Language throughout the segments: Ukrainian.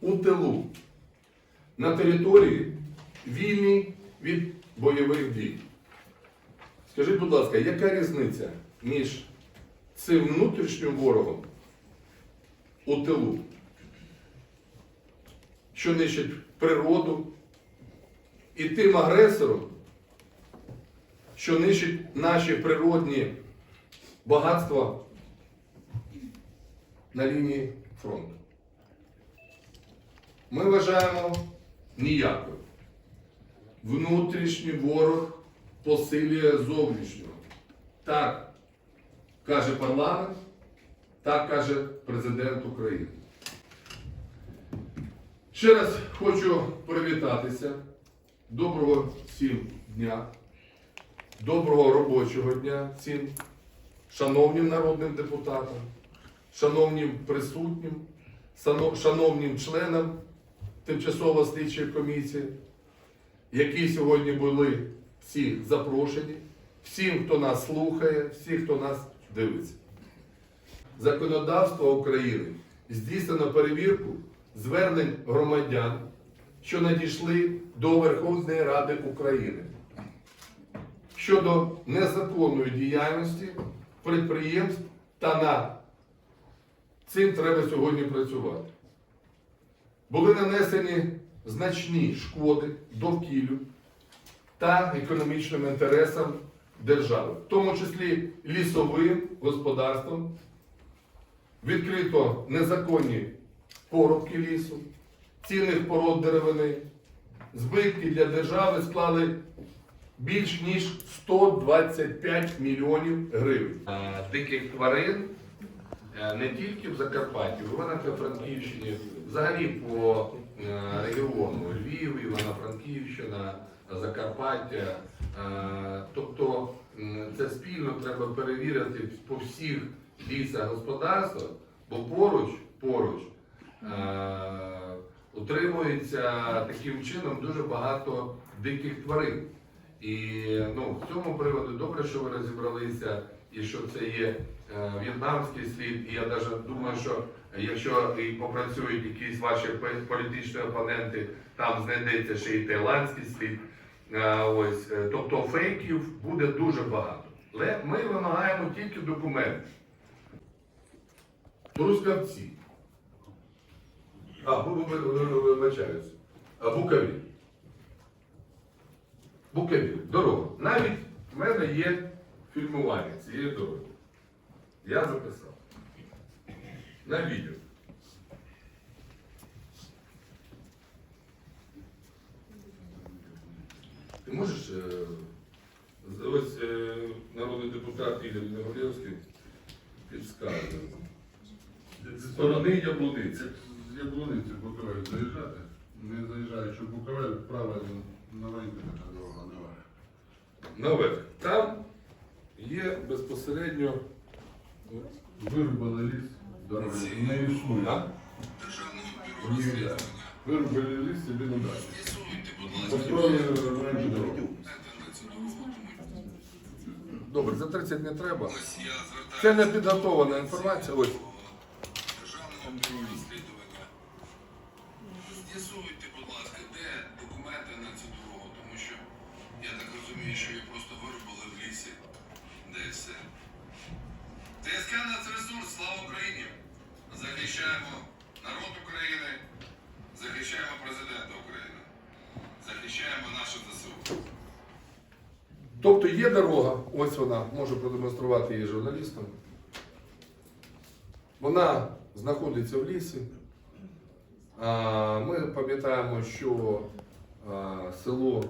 у тилу на території вільній від бойових дій. Скажіть, будь ласка, яка різниця між цим внутрішнім ворогом у тилу, що нищить природу, і тим агресором, що нищить наші природні багатства на лінії фронту? Ми вважаємо ніякою. Внутрішній ворог посилює зовнішнього. Так каже парламент, так каже президент України. Ще раз хочу привітатися. Доброго всім дня, доброго робочого дня всім шановним народним депутатам, шановним присутнім, шановним членам тимчасово слідчої комісії, які сьогодні були всі запрошені, всім, хто нас слухає, всі, хто нас дивиться. Законодавство України здійснено перевірку звернень громадян, що надійшли до Верховної Ради України щодо незаконної діяльності підприємств та на цим треба сьогодні працювати. Були нанесені значні шкоди довкіллю та економічним інтересам держави, в тому числі лісовим господарством, відкрито незаконні порубки лісу, цінних пород деревини, збитки для держави склали більш ніж 125 мільйонів гривень. Диких тварин не тільки в Закарпатті, в Івано-Франківщині, взагалі по е, регіону Львів, Івано-Франківщина, Закарпаття. Е, Тобто це спільно треба перевірити по всіх лісах господарства, бо поруч, поруч е, утримується таким чином дуже багато диких тварин. І ну, в цьому приводу добре, що ви розібралися, і що це є е, в'єтнамський слід. І я навіть думаю, що якщо і попрацюють якісь ваші політичні опоненти, там знайдеться ще і таїландський слід. Е, ось, е, тобто фейків буде дуже багато. Але ми вимагаємо тільки документи. Трускавці. А. А, Букові. Буковіль, дорога. Навіть в мене є фільмування цієї дороги. Я записав. На відео. Ти можеш, е, ось е, народний депутат Ігор Негорєвський підскаже. Зі сторони Яблуниці. З Яблуниці Буковель заїжджати, не заїжджаючи в Буковель, вправо новенька така дорога нова. Наверх. Там є безпосередньо. Вирубали ліс, дороги не існує. А? Ні, Вирубали ліс, собі не далі. Построїли дорогу. Добре, за 30 не треба. Це не підготована інформація. Ось. ТСК Нацресурс, слава Україні! Захищаємо народ України, захищаємо президента України, захищаємо наше ЗСУ. Тобто є дорога, ось вона, можу продемонструвати її журналістам. Вона знаходиться в лісі. Ми пам'ятаємо, що село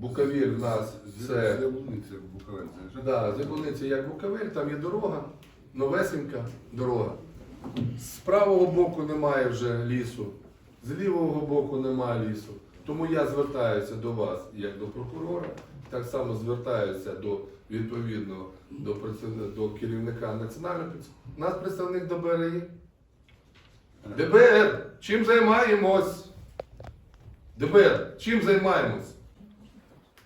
Буковіль в нас це Яблуниці в Буковель. Да, з Яблуниці як Буковель, там є дорога, новесенька дорога. З правого боку немає вже лісу, з лівого боку немає лісу. Тому я звертаюся до вас як до прокурора, так само звертаюся до відповідного до, до керівника національної поліції. У нас представник ДБР є. ДБР, чим займаємось? ДБР, чим займаємось?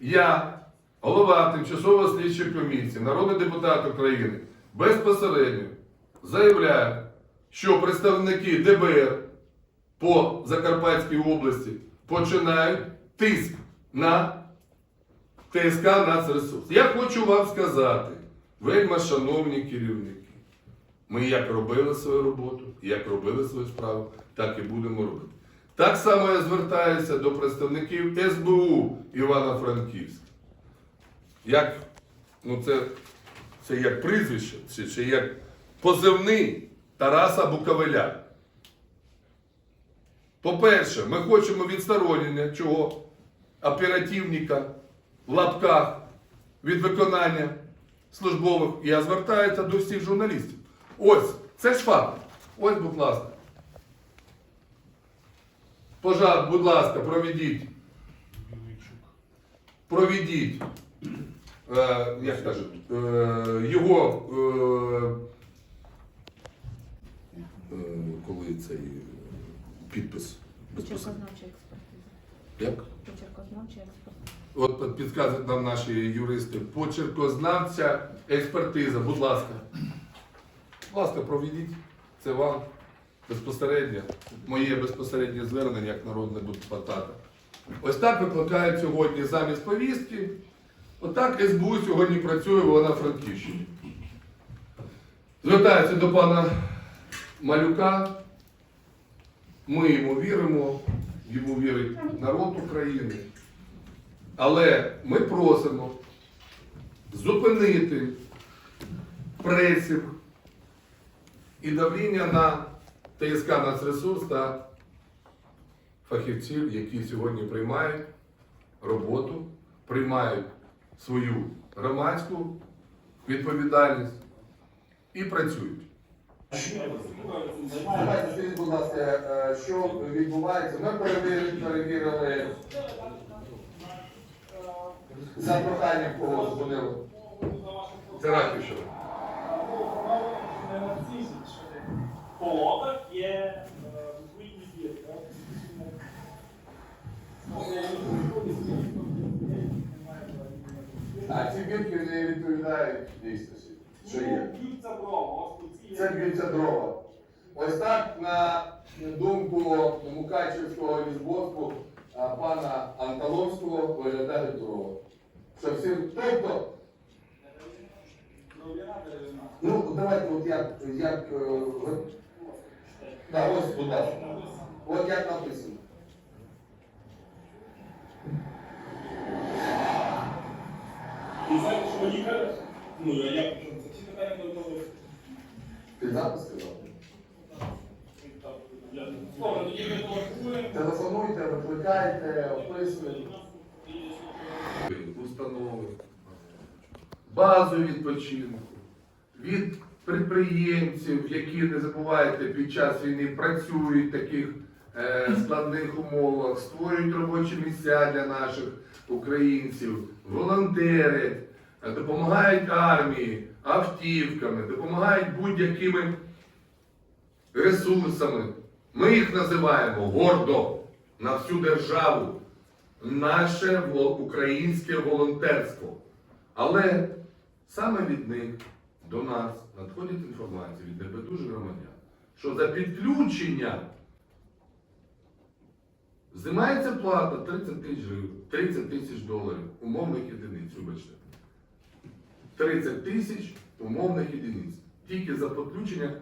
Я, голова тимчасової слідчої комісії, народний депутат України, безпосередньо заявляю, що представники ДБР по Закарпатській області починають тиск на ТСК «Нацресурс». Я хочу вам сказати, вельма шановні керівники, ми як робили свою роботу, як робили свою справу, так і будемо робити. Так само я звертаюся до представників СБУ Івано-Франківська. Як, ну це, це як прізвище, чи, чи як позивний Тараса Буковеля. По-перше, ми хочемо відсторонення чого? Оперативника в лапках від виконання службових. Я звертаюся до всіх журналістів. Ось, це ж факт. Ось, будь ласка. Пожар, будь ласка, проведіть. Проведіть. Е, як кажуть, е, його. Е, е, коли цей е, підпис. Почеркознавча експертиза. Як? Почеркознавча експертиза. От підказують нам наші юристи. Почеркознавця експертиза, будь ласка. Будь ласка, проведіть. Це вам безпосередньо, моє безпосереднє звернення як народного депутата. Ось так викликають сьогодні замість повістки. Отак СБУ сьогодні працює в Івано-Франківщині. Звертаюся до пана Малюка. Ми йому віримо, йому вірить народ України. Але ми просимо зупинити пресінг і давління на ТСК «Нацресурс» та фахівців, які сьогодні приймають роботу, приймають свою громадську відповідальність і працюють. Скажіть, будь ласка, е, що відбувається. Ми перевірили, за проханням кого дзвонили. Це Рахівщина. По лотах є е, відповідні дії. так? А ці бірки не відповідають дійсності. Що є? Ну, б'ються дрова, ось тут ці є. Це б'ються дрова. Ось так, на думку Мукачівського лісбоспу а, пана Анталовського виглядають дрова. Що всі, тобто, ну давайте от як, як е, да, ось, будь ласка. От як написано. І знаєте, що мені кажуть? Ну, я це всі питання до того. Ти запис сказав? Добре, тоді ми телефонуємо. Телефонуйте, викликайте, описуйте. Установи, базу відпочинку, від підприємців, які не забувайте під час війни працюють в таких е, складних умовах, створюють робочі місця для наших українців, волонтери, допомагають армії, автівками, допомагають будь-якими ресурсами. Ми їх називаємо гордо на всю державу. Наше українське волонтерство. Але саме від них до нас надходить інформація від небайдужих громадян, що за підключення знімається плата 30 тисяч гривень, 30 тисяч доларів умовних єдиниць, вибачте. 30 тисяч умовних єдиниць. Тільки за підключення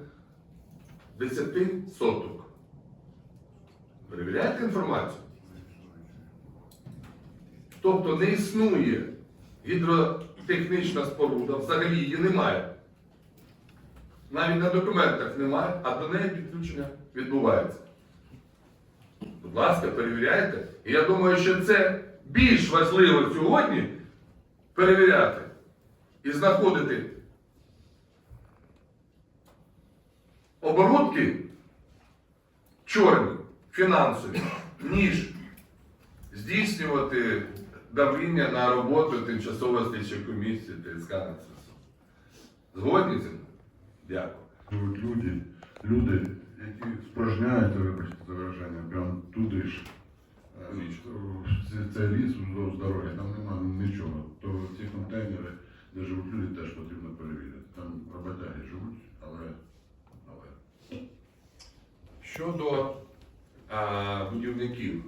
10 соток. Перевіряєте інформацію? Тобто не існує гідротехнічна споруда, взагалі її немає. Навіть на документах немає, а до неї підключення відбувається. Будь ласка, перевіряйте. І я думаю, що це більш важливо сьогодні перевіряти і знаходити оборудки чорні, фінансові, ніж здійснювати давління на роботу тимчасової слідчої комісії ТСК ЦСУ. Згодні цим? Дякую. Люди, люди, які спорожняються, вибачте за вираження, прям туди ж. Е. Це, ліс вздовж дороги, там нема нічого. То ці контейнери, де живуть люди, теж потрібно перевірити. Там роботяги живуть, але, але Щодо будівників.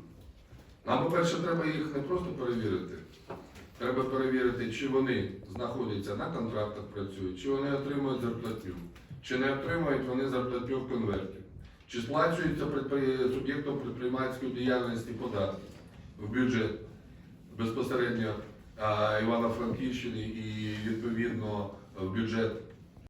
Нам, по-перше, треба їх не просто перевірити. Треба перевірити, чи вони знаходяться на контрактах, працюють, чи вони отримують зарплатню, чи не отримують вони зарплатню в конверті, чи сплачуються суб'єктом предпринимательської діяльності податки в бюджет безпосередньо Івано-Франківщини і відповідно в бюджет